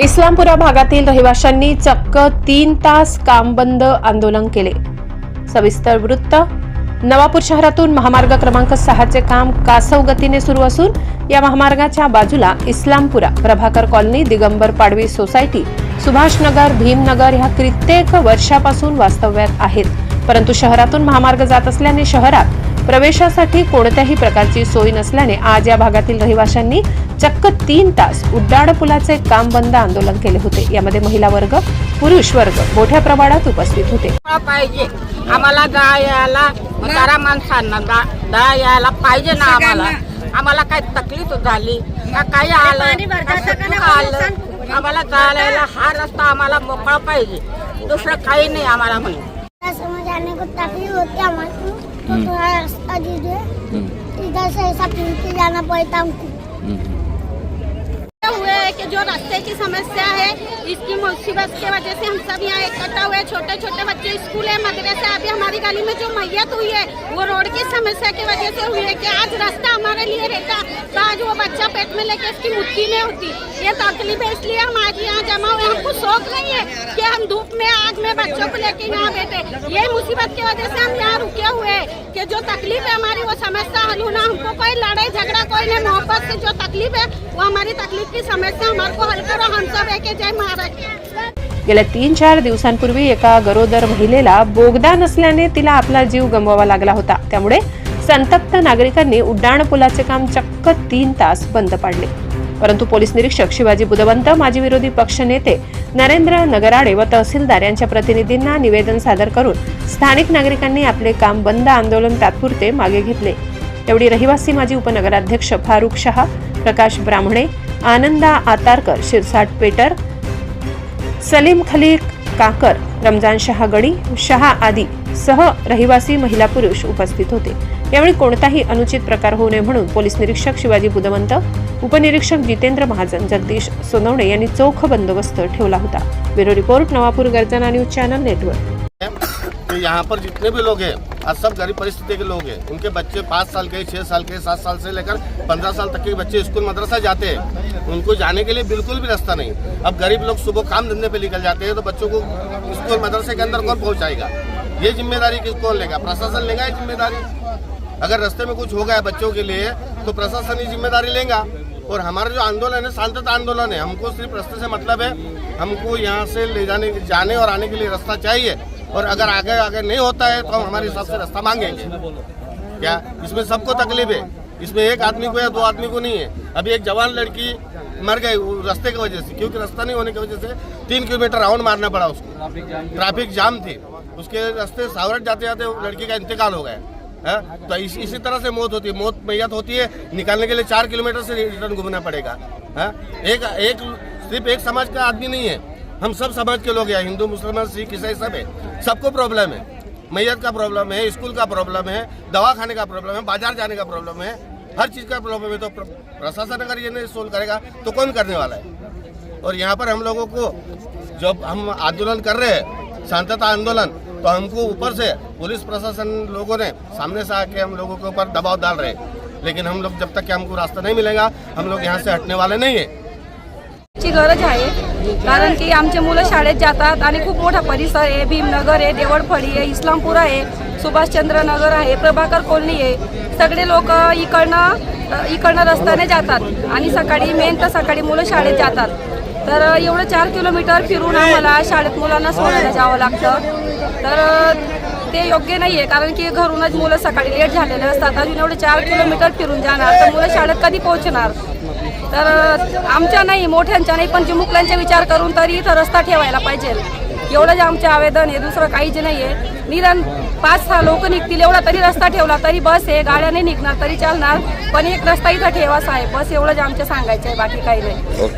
इस्लामपुरा भागातील रहिवाशांनी चक्क तीन तास काम बंद आंदोलन केले. सविस्तर वृत्त नवापूर शहरातून महामार्ग क्रमांक सहाचे काम कासव गतीने सुरू असून या महामार्गाच्या बाजूला इस्लामपुरा प्रभाकर कॉलनी दिगंबर पाडवी सोसायटी सुभाषनगर भीमनगर ह्या कित्येक वर्षापासून वास्तव्यात आहेत. परंतु शहरातून महामार्ग जात असल्याने शहरात प्रवेशासाठी कोणत्याही प्रकारची सोय नसल्याने आज या भागातील रहिवाशांनी चक्क तीन तास उड्डाणपुलाचे काम बंद आंदोलन केले होते. यामध्ये महिला वर्ग पुरुष वर्ग मोठ्या प्रमाणात उपस्थित होते. पाहिजे. आम्हाला दहा यायला म्हातारा माणसांना यायला पाहिजे ना आम्हाला. आम्हाला काही तकलीफ झाली का काही आलं? आलं. आम्हाला जायला यायला हा रस्ता आम्हाला मोकळा पाहिजे. दुसरं काही नाही आम्हाला म्हणे समझ आने को तकलीफ होती हमारे को तो थोड़ा रास्ता दीजिए इधर से ऐसा फिर के जाना पड़ता हमको हुए है कि जो रास्ते की समस्या है, इसकी मुसीबत की वजह से हम सब यहाँ इकट्ठा हुए छोटे छोटे बच्चे स्कूल है, मदरसा। अभी हमारी गली में जो मैयत हुई है, वो रोड की समस्या की वजह से हुई है कि आज रास्ता हमारे लिए रहता। तो आज वो बच्चा पेट में लेके इसकी मुट्ठी नहीं होती। ये तकलीफ़ है, इसलिए हम आज यहाँ जमा हुए हमको शौक नहीं है कि हम धूप में, आग में बच्चों को लेके यहाँ बैठे। यही मुसीबत की वजह से हम यहाँ रुके हुए हैं कि जो तकलीफ़ है हमारी, वो समस्या हल होना। हमको कोई लड़ाई झगड़ा, कोई नहीं। मोहब्बत से जो तकलीफ़ है, वो हमारी तकलीफ़ की समस्या हमारे को हल करो हम सब एक जय महाराज। गेल्या तीन चार दिवसांपूर्वी एका गरोदर महिलेला बोगदा नसल्याने तिला आपला जीव गमवावा लागला होता. त्यामुळे संतप्त नागरिकांनी उड्डाणपुलाचे काम चक्क तीन तास बंद पाडले. परंतु पोलीस निरीक्षक शिवाजी बुधवंत माजी विरोधी पक्ष नेते नरेंद्र नगराडे व तहसीलदार यांच्या प्रतिनिधींना निवेदन सादर करून स्थानिक नागरिकांनी आपले काम बंद आंदोलन तात्पुरते मागे घेतले. तेवढी रहिवासी माजी उपनगराध्यक्ष फारुख शहा प्रकाश ब्राह्मणे आनंदा आतारकर शिरसाट पेटर सलीम खलीक काकर रमजान शहा गडी शहा आदी सह रहिवासी महिला पुरुष उपस्थित होते. यावेळी कोणताही अनुचित प्रकार होऊ नये म्हणून पोलीस निरीक्षक शिवाजी बुधवंत उपनिरीक्षक जितेंद्र महाजन जगदीश सोनवणे यांनी चोख बंदोबस्त ठेवला होता. ब्युरो रिपोर्ट नवापूर गर्जना न्यूज चॅनल नेटवर्क. यहाँ पर जितने भी लोग हैं आज सब गरीब परिस्थिति के लोग हैं। उनके बच्चे पाँच साल के छः साल के, सात साल से लेकर पंद्रह साल तक के बच्चे स्कूल, मदरसा जाते हैं। उनको जाने के लिए बिल्कुल भी रास्ता नहीं। अब गरीब लोग सुबह काम धंधे पे निकल जाते हैं तो बच्चों को स्कूल, मदरसे के अंदर कौन पहुँचाएगा? ये ज़िम्मेदारी किस, कौन लेगा? प्रशासन लेगा ये ज़िम्मेदारी? अगर रास्ते में कुछ हो गया बच्चों के लिए तो प्रशासन ही ज़िम्मेदारी लेगा। और हमारा जो आंदोलन है, शांतता आंदोलन है, हमको सिर्फ़ रास्ते से मतलब है, हमको यहाँ से ले जाने जाने और आने के लिए रास्ता चाहिए। और अगर आगे आगे नहीं होता है तो हम हमारे हिसाब से रास्ता मांगेंगे। क्या? इसमें सबको तकलीफ़ है। इसमें एक आदमी को या दो आदमी को नहीं है। अभी एक जवान लड़की मर गई रास्ते की वजह से क्योंकि रास्ता नहीं होने की वजह से तीन किलोमीटर राउंड मारना पड़ा उसको। ट्रैफ़िक जाम थी। उसके रास्ते सावरट जाते जाते लड़की का इंतकाल हो गया। है? तो इस, इसी तरह से मौत होती है। मौत मैयत होती है। निकालने के लिए चार किलोमीटर से रिटर्न घूमना पड़ेगा। है? एक एक सिर्फ़ एक समाज का आदमी नहीं है। हम सब समाज के लोग हैं, हिंदू, मुसलमान, सिख, ईसाई सब है। सबको प्रॉब्लम है। मैयत का प्रॉब्लम है, स्कूल का प्रॉब्लम है, दवा खाने का प्रॉब्लम है, बाज़ार जाने का प्रॉब्लम है, हर चीज़ का प्रॉब्लम है। तो प्रशासन अगर ये नहीं सोल्व करेगा तो कौन करने वाला है? और यहाँ पर हम लोगों को जब हम आंदोलन कर रहे हैं, शांतता आंदोलन तो हमको ऊपर से पुलिस प्रशासन लोगों ने सामने से आके हम लोगों के ऊपर दबाव डाल रहे हैं। लेकिन हम लोग जब तक कि हमको रास्ता नहीं मिलेगा, हम लोग यहाँ से हटने वाले नहीं है। कारण की आमचे मुलं शाळेत जातात आणि खूप मोठा परिसर आहे भीमनगर आहे देवळफळी आहे इस्लामपूर आहे सुभाषचंद्र नगर आहे प्रभाकर कॉलनी आहे. सगळे लोक इकडनं इकडनं रस्त्याने जातात आणि सकाळी मेन तर सकाळी मुलं शाळेत जातात. तर एवढं चार किलोमीटर फिरून आम्हाला शाळेत मुलांना सोडायला जावं लागतं. तर ते योग्य नाही आहे कारण की घरूनच मुलं सकाळी लेट झालेले असतात. अजून एवढे चार किलोमीटर फिरून जाणार तर मुलं शाळेत कधी पोहोचणार? तर आमच्या नाही मोठ्यांच्या नाही पण चिमुकल्यांचा विचार करून तरी इथं रस्ता ठेवायला पाहिजे. एवढं जे आमचे आवेदन आहे दुसरं काहीच नाही आहे. निदान पाच सहा लोक निघतील एवढा तरी रस्ता ठेवला तरी बस आहे गाड्या नाही निघणार तरी चालणार. पण एक रस्ता इथं ठेवासा आहे बस एवढं जे आमच्या सांगायचं आहे बाकी काही नाही.